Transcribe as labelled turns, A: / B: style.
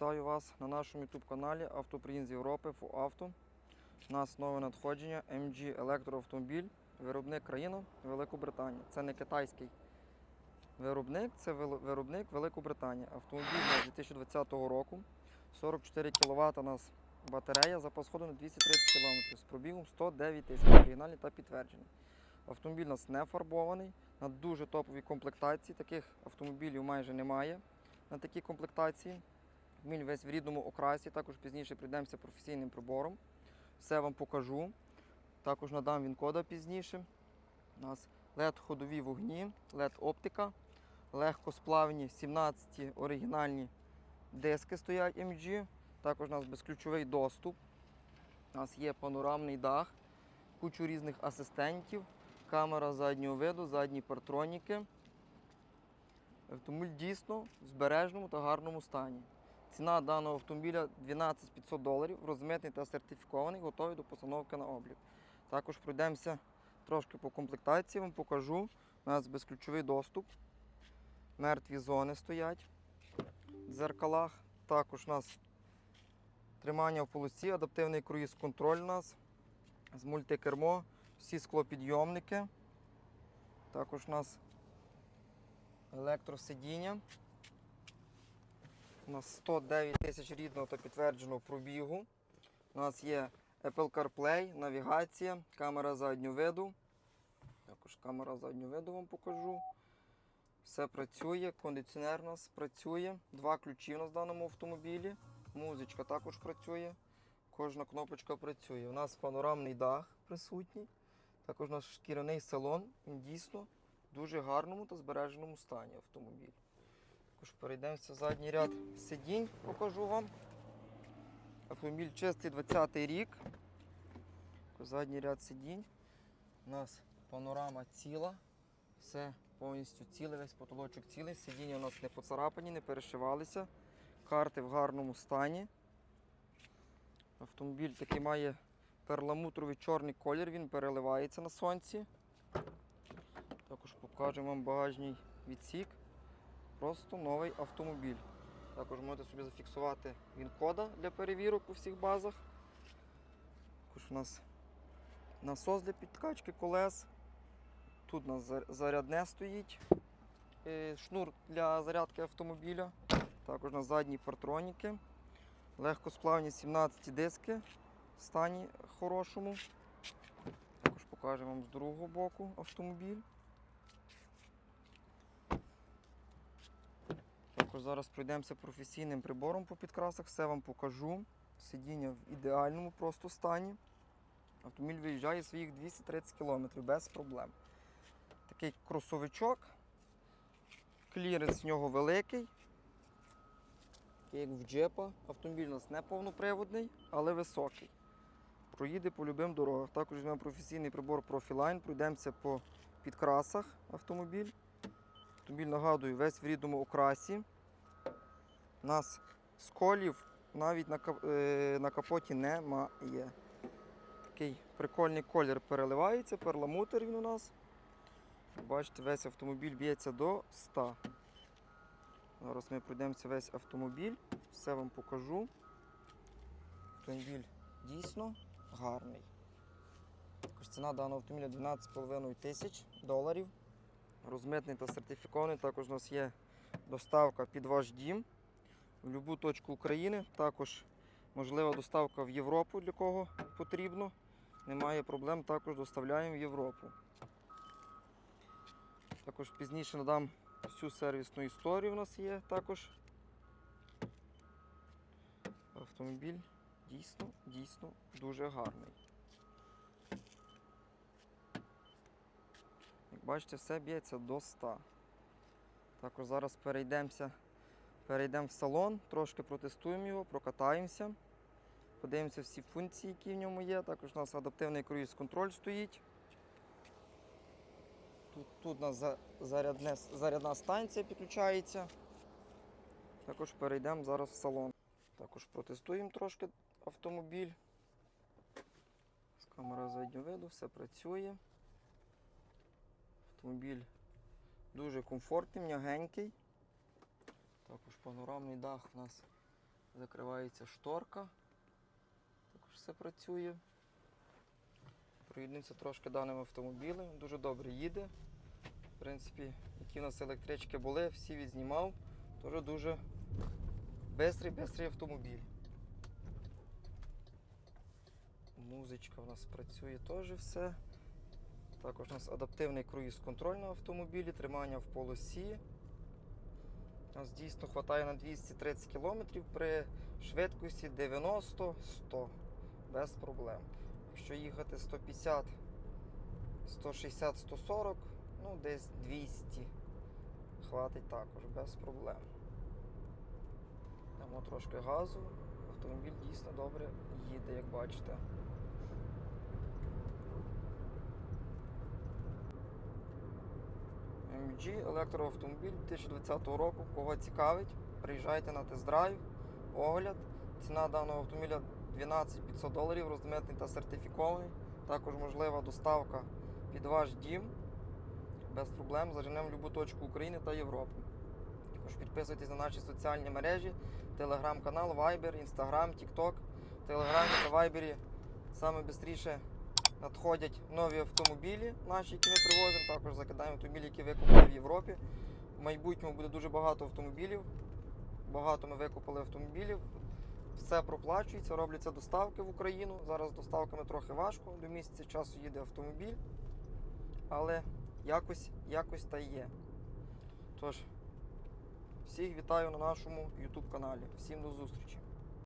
A: Вітаю вас на нашому YouTube каналі Автоприїзд з Європи Авто. У нас нове надходження MG електроавтомобіль, виробник країна Великобританія. Це не китайський виробник, це виробник Великобританія. Автомобіль у 2020 року. 44 кВт у нас батарея, запас ходу на 230 км з пробігом 109 тисяч оригінальний та підтверджений. Автомобіль у нас не фарбований, на дуже топовій комплектації. Таких автомобілів майже немає на такій комплектації. Автомобіль весь в рідному окрасі, також пізніше прийдемося професійним прибором. Все вам покажу. Також надам він кода пізніше. У нас LED ходові вогні, LED оптика, легкосплавні 17 оригінальні диски стоять MG. Також у нас безключовий доступ. У нас є панорамний дах, кучу різних асистентів, камера заднього виду, задні партроніки. Автомобіль дійсно в збережному та гарному стані. Ціна даного автомобіля 12 500 доларів, розмитний та сертифікований, готовий до постановки на облік. Також пройдемося трошки по комплектації, вам покажу. У нас безключовий доступ. Мертві зони стоять в дзеркалах. Також у нас тримання в полосі, адаптивний круїз-контроль у нас з мультикермо, всі склопідйомники. Також у нас електросидіння. У нас 109 тисяч рідного та підтвердженого пробігу. У нас є Apple CarPlay, навігація, камера заднього виду. Також камера заднього виду вам покажу. Все працює, кондиціонер у нас працює. Два ключі у нас в даному автомобілі. Музичка також працює. Кожна кнопочка працює. У нас панорамний дах присутній. Також наш шкіряний салон. Він дійсно в дуже гарному та збереженому стані автомобіль. Також перейдемося в задній ряд сидінь, покажу вам. Автомобіль чистий 20-й рік. Задній ряд сидінь. У нас панорама ціла. Все повністю ціле, весь потолочок цілий. Сидіння у нас не поцарапані, не перешивалися. Карти в гарному стані. Автомобіль такий має перламутровий чорний колір, він переливається на сонці. Також покажемо вам багажний відсік. Просто новий автомобіль. Також можете собі зафіксувати він-кода для перевірок у всіх базах. Також у нас насос для підкачки колес. Тут у нас зарядне стоїть. е, Шнур для зарядки автомобіля. Також на задні партроніки. Легкосплавні 17 диски в стані хорошому. Також покажемо вам з другого боку автомобіль. Також зараз пройдемося професійним прибором по підкрасах, все вам покажу. Сидіння в ідеальному просто стані. Автомобіль виїжджає своїх 230 км без проблем. Такий кросовичок. Кліренс в нього великий. Такий, як в джепа. Автомобіль у нас не повноприводний, але високий. Проїде по любим дорогах. Також візьмемо професійний прибор Profiline, пройдемося по підкрасах автомобіль. Автомобіль нагадую весь в рідному окрасі. У нас сколів навіть на, е, на капоті немає. Такий прикольний колір переливається, перламутр він у нас. Бачите, весь автомобіль б'ється до 100. Зараз ми пройдемося весь автомобіль, все вам покажу. Автомобіль дійсно гарний. Також ціна даного автомобіля 12,5 тисяч доларів. Розмитний та сертифікований. Також у нас є доставка під ваш дім в будь-яку точку України. Також можлива доставка в Європу, для кого потрібно. Немає проблем, також доставляємо в Європу. Також пізніше надам всю сервісну історію у нас є також. Автомобіль дійсно, дійсно дуже гарний. Як бачите, все б'ється до 100. Також зараз перейдемося, перейдемо в салон, трошки протестуємо його, прокатаємося. Подивимося всі функції, які в ньому є. Також у нас адаптивний круїз-контроль стоїть. Тут, тут у нас зарядне, зарядна станція підключається. Також перейдемо зараз в салон. Також протестуємо трошки автомобіль. З камера заднього виду, все працює. Автомобіль дуже комфортний, м'ягенький. Також панорамний дах у нас Закривається шторка. Також все працює. Проїдемося трошки даним автомобілем. Дуже добре їде. В принципі, які у нас електрички були, всі відзнімав. Дуже дуже бистрий, бистрий автомобіль. Музичка у нас працює теж все. Також у нас адаптивний круїз-контроль на автомобілі, тримання в полосі. У нас дійсно вистачає на 230 км при швидкості 90-100 без проблем. Якщо їхати 150, 160, 140, ну десь 200 хватить також без проблем. Дамо трошки газу. Автомобіль дійсно добре їде, як бачите. MG електроавтомобіль 2020 року. Кого цікавить, приїжджайте на тест-драйв, огляд. Ціна даного автомобіля 12 500 доларів, розмитний та сертифікований. Також можлива доставка під ваш дім. Без проблем заженемо в будь-яку точку України та Європи. Також підписуйтесь на наші соціальні мережі, телеграм-канал, Viber, Instagram, TikTok. В Телеграмі та Вайбері саме швидше надходять нові автомобілі наші, які ми привозимо. Також закидаємо автомобілі, які викупили в Європі. В майбутньому буде дуже багато автомобілів. Багато ми викупили автомобілів. Все проплачується, робляться доставки в Україну. Зараз з доставками трохи важко. До місяця часу їде автомобіль. Але якось, якось та є. Тож, всіх вітаю на нашому YouTube каналі. Всім до зустрічі!